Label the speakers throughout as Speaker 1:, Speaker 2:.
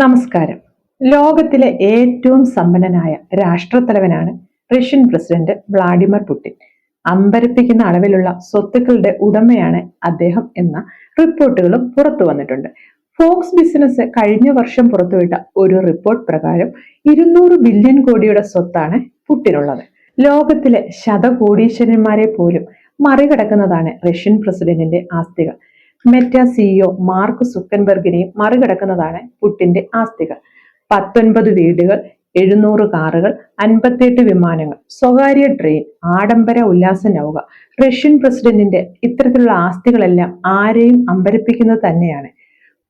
Speaker 1: നമസ്കാരം. ലോകത്തിലെ ഏറ്റവും സമ്പന്നനായ രാഷ്ട്രത്തലവനാണ് റഷ്യൻ പ്രസിഡന്റ് വ്ളാഡിമിർ പുടിൻ. അമ്പരപ്പിക്കുന്ന അളവിലുള്ള സ്വത്തുക്കളുടെ ഉടമയാണ് അദ്ദേഹം എന്ന റിപ്പോർട്ടുകളും പുറത്തു വന്നിട്ടുണ്ട്. ഫോക്സ് ബിസിനസ് കഴിഞ്ഞ വർഷം പുറത്തുവിട്ട ഒരു റിപ്പോർട്ട് പ്രകാരം ഇരുന്നൂറ് ബില്യൺ കോടിയുടെ സ്വത്താണ് പുട്ടിനുള്ളത് ലോകത്തിലെ ശതകോടീശ്വരന്മാരെ പോലും മറികടക്കുന്നതാണ് റഷ്യൻ പ്രസിഡന്റിന്റെ ആസ്തികൾ. മെറ്റ സിഇഒ മാർക്ക് സുക്കൻബർഗിനെയും മറികടക്കുന്നതാണ് പുട്ടിന്റെ ആസ്തികൾ. പത്തൊൻപത് വീടുകൾ എഴുന്നൂറ് കാറുകൾ അൻപത്തിയെട്ട് വിമാനങ്ങൾ സ്വകാര്യ ട്രെയിൻ ആഡംബര ഉല്ലാസ നൗക. റഷ്യൻ പ്രസിഡന്റിന്റെ ഇത്തരത്തിലുള്ള ആസ്തികളെല്ലാം ആരെയും അമ്പരപ്പിക്കുന്നത് തന്നെയാണ്.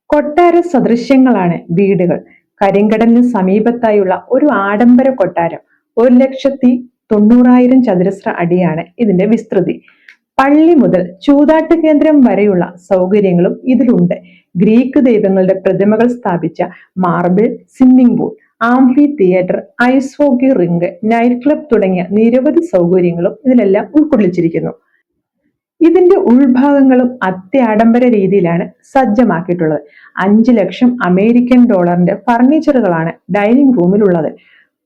Speaker 1: കൊട്ടാര സദൃശ്യങ്ങളാണ് വീടുകൾ. കരിങ്കടലിന് സമീപത്തായുള്ള ഒരു ആഡംബര കൊട്ടാരം ഒരു ലക്ഷത്തി തൊണ്ണൂറായിരം ചതുരശ്ര അടിയാണ് ഇതിന്റെ വിസ്തൃതി. പള്ളി മുതൽ ചൂതാട്ട് കേന്ദ്രം വരെയുള്ള സൗകര്യങ്ങളും ഇതിലുണ്ട്. ഗ്രീക്ക് ദൈവങ്ങളുടെ പ്രതിമകൾ സ്ഥാപിച്ച marble swimming pool amphitheatre ice hockey rink night club തുടങ്ങിയ നിരവധി സൗകര്യങ്ങളും ഇതിലെല്ലാം ഉൾക്കൊള്ളിച്ചിരിക്കുന്നു. ഇതിന്റെ ഉൾഭാഗങ്ങളും അത്യാഡംബര രീതിയിലാണ് സജ്ജമാക്കിയിട്ടുള്ളത്. അഞ്ച് ലക്ഷം അമേരിക്കൻ ഡോളറിന്റെ ഫർണിച്ചറുകളാണ് ഡൈനിങ് റൂമിലുള്ളത്.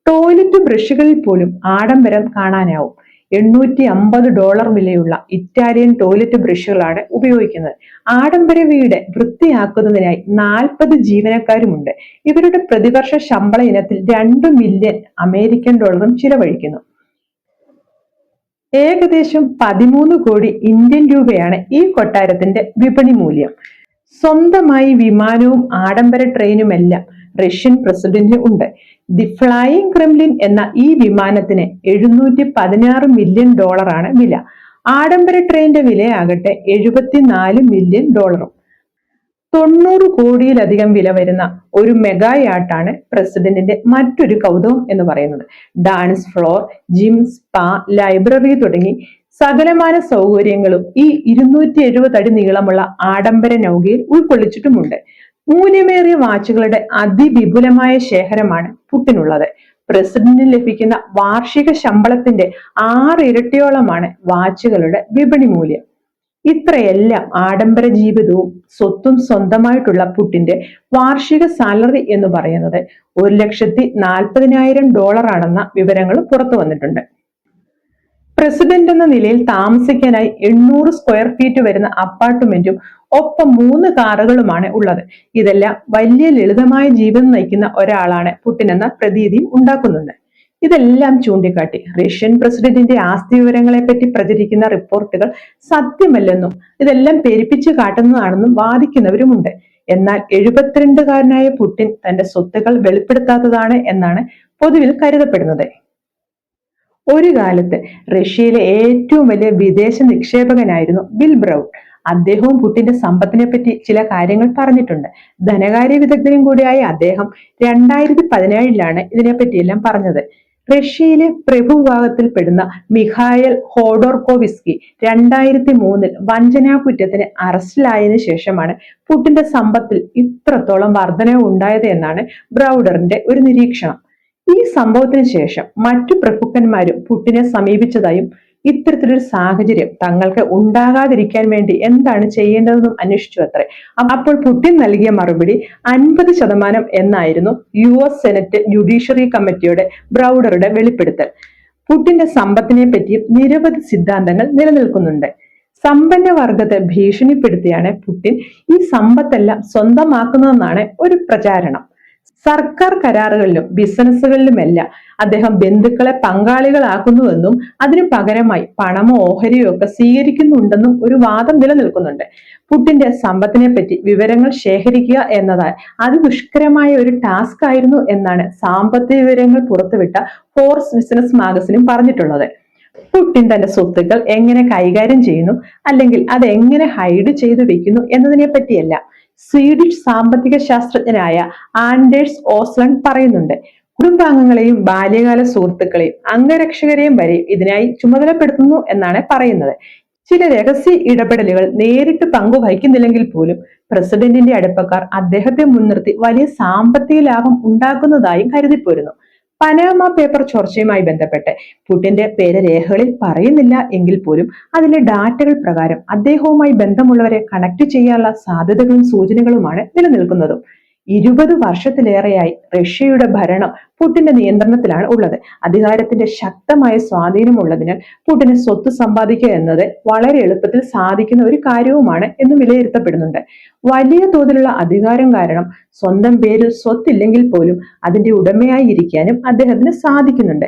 Speaker 1: ടോയ്ലറ്റ് ബ്രഷുകളിൽ പോലും ആഡംബരം കാണാനാവും. എണ്ണൂറ്റി അമ്പത് ഡോളർ വിലയുള്ള ഇറ്റാലിയൻ ടോയ്ലറ്റ് ബ്രഷുകളാണ് ഉപയോഗിക്കുന്നത്. ആഡംബര വീട് വൃത്തിയാക്കുന്നതിനായി നാൽപ്പത് ജീവനക്കാരുമുണ്ട്. ഇവരുടെ പ്രതിവർഷ ശമ്പള ഇനത്തിൽ രണ്ട് മില്യൺ അമേരിക്കൻ ഡോളറും ചിലവഴിക്കുന്നു. ഏകദേശം പതിമൂന്ന് കോടി ഇന്ത്യൻ രൂപയാണ് ഈ കൊട്ടാരത്തിന്റെ വിപണി മൂല്യം. സ്വന്തമായി വിമാനവും ആഡംബര ട്രെയിനുമെല്ലാം റഷ്യൻ പ്രസിഡന്റിന് ഉണ്ട്. ദി ഫ്ലൈയിങ് ക്രെംലിൻ എന്ന ഈ വിമാനത്തിന് എഴുന്നൂറ്റി പതിനാറ് മില്യൺ ഡോളറാണ് വില. ആഡംബര ട്രെയിനിന്റെ വിലയാകട്ടെ എഴുപത്തിനാല് മില്യൺ ഡോളറും. തൊണ്ണൂറ് കോടിയിലധികം വില വരുന്ന ഒരു മെഗാ യാട്ടാണ് പ്രസിഡന്റിന്റെ മറ്റൊരു കൗതുകം എന്ന് പറയുന്നത്. Dance floor gym spa library തുടങ്ങി സകലമാന സൗകര്യങ്ങളും ഈ ഇരുന്നൂറ്റി എഴുപത് അടി നീളമുള്ള ആഡംബര നൗകയിൽ ഉൾക്കൊള്ളിച്ചിട്ടുമുണ്ട്. മൂല്യമേറിയ വാച്ചുകളുടെ അതിവിപുലമായ ശേഖരമാണ് പുട്ടിനുള്ളത്. പ്രസിഡന്റിന് ലഭിക്കുന്ന വാർഷിക ശമ്പളത്തിന്റെ ആറ് ഇരട്ടിയോളമാണ് വാച്ചുകളുടെ വിപണി മൂല്യം. ഇത്രയെല്ലാം ആഡംബര ജീവിതവും സ്വത്തും സ്വന്തമായിട്ടുള്ള പുട്ടിന്റെ വാർഷിക സാലറി എന്ന് പറയുന്നത് ഒരു ലക്ഷത്തി നാൽപ്പതിനായിരം ഡോളർ ആണെന്ന വിവരങ്ങൾ പുറത്തു വന്നിട്ടുണ്ട്. പ്രസിഡന്റ് എന്ന നിലയിൽ താമസിക്കാനായി എണ്ണൂറ് സ്ക്വയർ ഫീറ്റ് വരുന്ന അപ്പാർട്ട്മെന്റും ഒപ്പം മൂന്ന് കാറുകളുമാണ് ഉള്ളത്. ഇതെല്ലാം വലിയ ലളിതമായ ജീവിതം നയിക്കുന്ന ഒരാളാണ് പുട്ടിൻ എന്ന പ്രതീതിയും ഉണ്ടാക്കുന്നുണ്ട്. ഇതെല്ലാം ചൂണ്ടിക്കാട്ടി റഷ്യൻ പ്രസിഡന്റിന്റെ ആസ്തി വിവരങ്ങളെ പറ്റി പ്രചരിക്കുന്ന റിപ്പോർട്ടുകൾ സത്യമല്ലെന്നും ഇതെല്ലാം പെരുപ്പിച്ചു കാട്ടുന്നതാണെന്നും വാദിക്കുന്നവരുമുണ്ട്. എന്നാൽ എഴുപത്തിരണ്ടുകാരനായ പുട്ടിൻ തന്റെ സ്വത്തുക്കൾ വെളിപ്പെടുത്താത്തതാണ് എന്നാണ് പൊതുവിൽ കരുതപ്പെടുന്നത്. ഒരു കാലത്ത് റഷ്യയിലെ ഏറ്റവും വലിയ വിദേശ നിക്ഷേപകനായിരുന്നു ബിൽ ബ്രൗൺ. അദ്ദേഹവും പുട്ടിന്റെ സമ്പത്തിനെ പറ്റി ചില കാര്യങ്ങൾ പറഞ്ഞിട്ടുണ്ട്. ധനകാര്യ വിദഗ്ധനും കൂടിയായ അദ്ദേഹം രണ്ടായിരത്തി പതിനേഴിലാണ് ഇതിനെപ്പറ്റിയെല്ലാം പറഞ്ഞത്. റഷ്യയിലെ പ്രഭുവിഭാഗത്തിൽപ്പെടുന്ന മിഖായൽ ഹോഡോർക്കോവിസ്കി രണ്ടായിരത്തി മൂന്നിൽ വഞ്ചനാ കുറ്റത്തിന് അറസ്റ്റിലായതിനു ശേഷമാണ് പുട്ടിന്റെ സമ്പത്തിൽ ഇത്രത്തോളം വർധനവ് ഉണ്ടായത് എന്നാണ് ബ്രൗഡറിന്റെ ഒരു നിരീക്ഷണം. ഈ സംഭവത്തിന് ശേഷം മറ്റു പ്രഭുക്കന്മാരും പുട്ടിനെ സമീപിച്ചതായും ഇത്തരത്തിലൊരു സാഹചര്യം തങ്ങൾക്ക് ഉണ്ടാകാതിരിക്കാൻ വേണ്ടി എന്താണ് ചെയ്യേണ്ടതെന്നും അന്വേഷിച്ചു അത്രേ അപ്പോൾ പുട്ടിൻ നൽകിയ മറുപടി അൻപത് ശതമാനം എന്നായിരുന്നു യു എസ് സെനറ്റ് ജുഡീഷ്യറി കമ്മിറ്റിയുടെ ബ്രൗഡറുടെ വെളിപ്പെടുത്തൽ. പുട്ടിന്റെ സമ്പത്തിനെ പറ്റിയും നിരവധി സിദ്ധാന്തങ്ങൾ നിലനിൽക്കുന്നുണ്ട്. സമ്പന്ന വർഗത്തെ ഭീഷണിപ്പെടുത്തിയാണ് പുട്ടിൻ ഈ സമ്പത്തെല്ലാം സ്വന്തമാക്കുന്നതെന്നാണ് ഒരു പ്രചാരണം. സർക്കാർ കരാറുകളിലും ബിസിനസ്സുകളിലുമെല്ലാം അദ്ദേഹം ബന്ധുക്കളെ പങ്കാളികളാക്കുന്നുവെന്നും അതിനു പകരമായി പണമോ ഓഹരിയോ ഒക്കെ സ്വീകരിക്കുന്നുണ്ടെന്നും ഒരു വാദം നിലനിൽക്കുന്നുണ്ട്. പുട്ടിന്റെ സമ്പത്തിനെ പറ്റി വിവരങ്ങൾ ശേഖരിക്കുക എന്നതാൽ അതിദുഷ്കരമായ ഒരു ടാസ്ക് ആയിരുന്നു എന്നാണ് സാമ്പത്തിക വിവരങ്ങൾ പുറത്തുവിട്ട ഫോർസ് ബിസിനസ് മാഗസിനും പറഞ്ഞിട്ടുള്ളത്. പുട്ടിൻ തന്റെ സ്വത്തുക്കൾ എങ്ങനെ കൈകാര്യം ചെയ്യുന്നു? അല്ലെങ്കിൽ അത് എങ്ങനെ ഹൈഡ് ചെയ്തു വെക്കുന്നു എന്നതിനെ പറ്റിയല്ല സ്വീഡിഷ് സാമ്പത്തിക ശാസ്ത്രജ്ഞനായ ആൻഡേഴ്സ് ഓസ്ലൺ പറയുന്നുണ്ട് കുടുംബാംഗങ്ങളെയും ബാല്യകാല സുഹൃത്തുക്കളെയും അംഗരക്ഷകരെയും വരെ ഇതിനായി ചുമതലപ്പെടുത്തുന്നു എന്നാണ് പറയുന്നത്. ചില രഹസ്യ ഇടപെടലുകൾ നേരിട്ട് പങ്കുവഹിക്കുന്നില്ലെങ്കിൽ പോലും പ്രസിഡന്റിന്റെ അടുപ്പക്കാർ അദ്ദേഹത്തെ മുൻനിർത്തി വലിയ സാമ്പത്തിക ലാഭം ഉണ്ടാക്കുന്നതായും കരുതിപ്പോരുന്നു. പനാമ പേപ്പർ ചോർച്ചയുമായി ബന്ധപ്പെട്ട്. പുടിന്റെ പേര് രേഖകളിൽ പറയുന്നില്ല എങ്കിൽ പോലും അതിലെ ഡാറ്റകൾ പ്രകാരം അദ്ദേഹവുമായി ബന്ധമുള്ളവരെ കണക്ട് ചെയ്യാനുള്ള സാധ്യതകളും സൂചനകളുമാണ് നിലനിൽക്കുന്നതും. ഇരുപത് വർഷത്തിലേറെയായി റഷ്യയുടെ ഭരണം പുടിന്റെ നിയന്ത്രണത്തിലാണ് ഉള്ളത്. അധികാരത്തിന്റെ ശക്തമായ സ്വാധീനമുള്ളതിനാൽ പുടിന് സ്വത്ത് സമ്പാദിക്കുക എന്നത് വളരെ എളുപ്പത്തിൽ സാധിക്കുന്ന ഒരു കാര്യവുമാണ് എന്ന് വിലയിരുത്തപ്പെടുന്നുണ്ട്. വലിയ തോതിലുള്ള അധികാരം കാരണം സ്വന്തം പേരിൽ സ്വത്തില്ലെങ്കിൽ പോലും അതിന്റെ ഉടമയായി ഇരിക്കാനും അദ്ദേഹത്തിന് സാധിക്കുന്നുണ്ട്.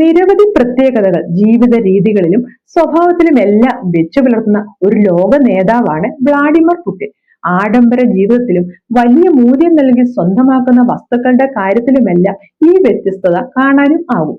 Speaker 1: നിരവധി പ്രത്യേകതകൾ ജീവിത രീതികളിലും സ്വഭാവത്തിലും എല്ലാം വെച്ചു പുലർത്തുന്ന ഒരു ലോക നേതാവാണ് വ്ളാഡിമർ പുടിൻ. ആഡംബര ജീവിതത്തിലും വലിയ മൂല്യം നൽകി സ്വന്തമാക്കുന്ന വസ്തുക്കളുടെ കാര്യത്തിലുമെല്ലാം ഈ വ്യത്യസ്തത കാണാനും ആകും